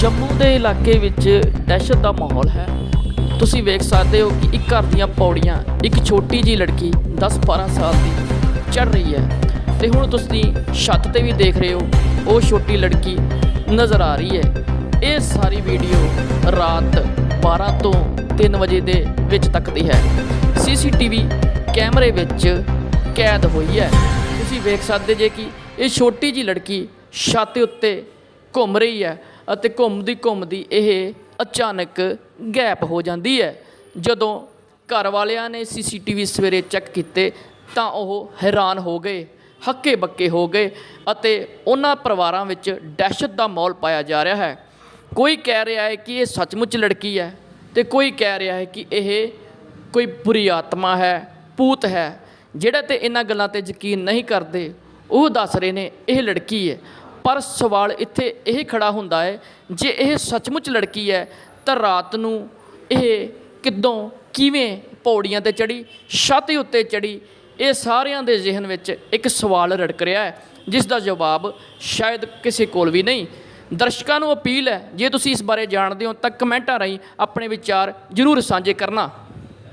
ਜੰਮੂ ਦੇ ਇਲਾਕੇ ਵਿੱਚ ਦਹਿਸ਼ਤ ਦਾ ਮਾਹੌਲ ਹੈ। ਤੁਸੀਂ ਵੇਖ ਸਕਦੇ ਹੋ ਕਿ ਇੱਕ ਘਰ ਦੀਆਂ ਪੌੜੀਆਂ, ਇੱਕ ਛੋਟੀ ਜੀ ਲੜਕੀ 10-12 ਸਾਲ ਦੀ ਚੜ ਰਹੀ ਹੈ ਤੇ ਹੁਣ ਤੁਸੀਂ ਛੱਤ ਤੇ ਵੀ ਦੇਖ ਰਹੇ ਹੋ, ਉਹ ਛੋਟੀ ਲੜਕੀ ਨਜ਼ਰ ਆ ਰਹੀ ਹੈ। ਇਹ ਸਾਰੀ ਵੀਡੀਓ ਰਾਤ 12 ਤੋਂ 3 ਵਜੇ ਦੇ ਵਿੱਚ ਤੱਕ ਦੀ ਹੈ। ਸੀਸੀਟੀਵੀ ਕੈਮਰੇ ਵਿੱਚ ਕੈਦ ਹੋਈ ਹੈ। ਤੁਸੀਂ ਵੇਖ ਸਕਦੇ ਜੇ ਕਿ ਇਹ ਛੋਟੀ ਜੀ ਲੜਕੀ ਛੱਤ ਉੱਤੇ ਘੁੰਮ ਰਹੀ ਹੈ। ਅਤੇ ਘੁੰਮਦੀ ਘੁੰਮਦੀ ਇਹ ਅਚਾਨਕ ਗੈਪ ਹੋ ਜਾਂਦੀ ਹੈ। ਜਦੋਂ ਘਰ ਵਾਲਿਆਂ ਨੇ ਸੀਸੀਟੀਵੀ ਸਵੇਰੇ ਚੈੱਕ ਕੀਤੇ ਤਾਂ ਉਹ ਹੈਰਾਨ ਹੋ ਗਏ, ਹੱਕੇ ਬੱਕੇ ਹੋ ਗਏ ਅਤੇ ਉਹਨਾਂ ਪਰਿਵਾਰਾਂ ਵਿੱਚ ਦਹਿਸ਼ਤ ਦਾ ਮਾਹੌਲ ਪਾਇਆ ਜਾ ਰਿਹਾ ਹੈ। ਕੋਈ ਕਹਿ ਰਿਹਾ ਹੈ ਕਿ ਇਹ ਸੱਚਮੁੱਚ ਲੜਕੀ ਹੈ ਤੇ ਕੋਈ ਕਹਿ ਰਿਹਾ ਹੈ ਕਿ ਇਹ ਕੋਈ ਬੁਰੀ ਆਤਮਾ ਹੈ ਪੂਤ ਹੈ। ਜਿਹੜਾ ਤੇ ਇਹਨਾਂ ਗੱਲਾਂ ਤੇ ਯਕੀਨ ਨਹੀਂ ਕਰਦੇ, ਉਹ ਦੱਸ ਰਹੇ ਨੇ ਇਹ ਲੜਕੀ ਹੈ। ਪਰ ਸਵਾਲ ਇੱਥੇ ਇਹ ਖੜਾ ਹੁੰਦਾ ਹੈ, ਜੇ ਇਹ ਸੱਚਮੁੱਚ ਲੜਕੀ ਹੈ, ਤਾਂ ਰਾਤ ਨੂੰ ਇਹ ਕਿੱਦੋਂ, ਕਿਵੇਂ ਪੌੜੀਆਂ ਤੇ ਚੜੀ ਛੱਤ ਉੱਤੇ ਚੜੀ ਇਹ ਸਾਰਿਆਂ ਦੇ ਜ਼ਿਹਨ ਵਿੱਚ ਇੱਕ ਸਵਾਲ ਰੜਕ ਰਿਹਾ ਹੈ, ਜਿਸ ਦਾ ਜਵਾਬ ਸ਼ਾਇਦ ਕਿਸੇ ਕੋਲ ਵੀ ਨਹੀਂ। ਦਰਸ਼ਕਾਂ ਨੂੰ ਅਪੀਲ ਹੈ, ਜੇ ਤੁਸੀਂ ਇਸ ਬਾਰੇ ਜਾਣਦੇ ਹੋ, ਤਾਂ ਕਮੈਂਟਾਂ ਰਾਹੀਂ ਆਪਣੇ ਵਿਚਾਰ ਜ਼ਰੂਰ ਸਾਂਝੇ ਕਰਨਾ।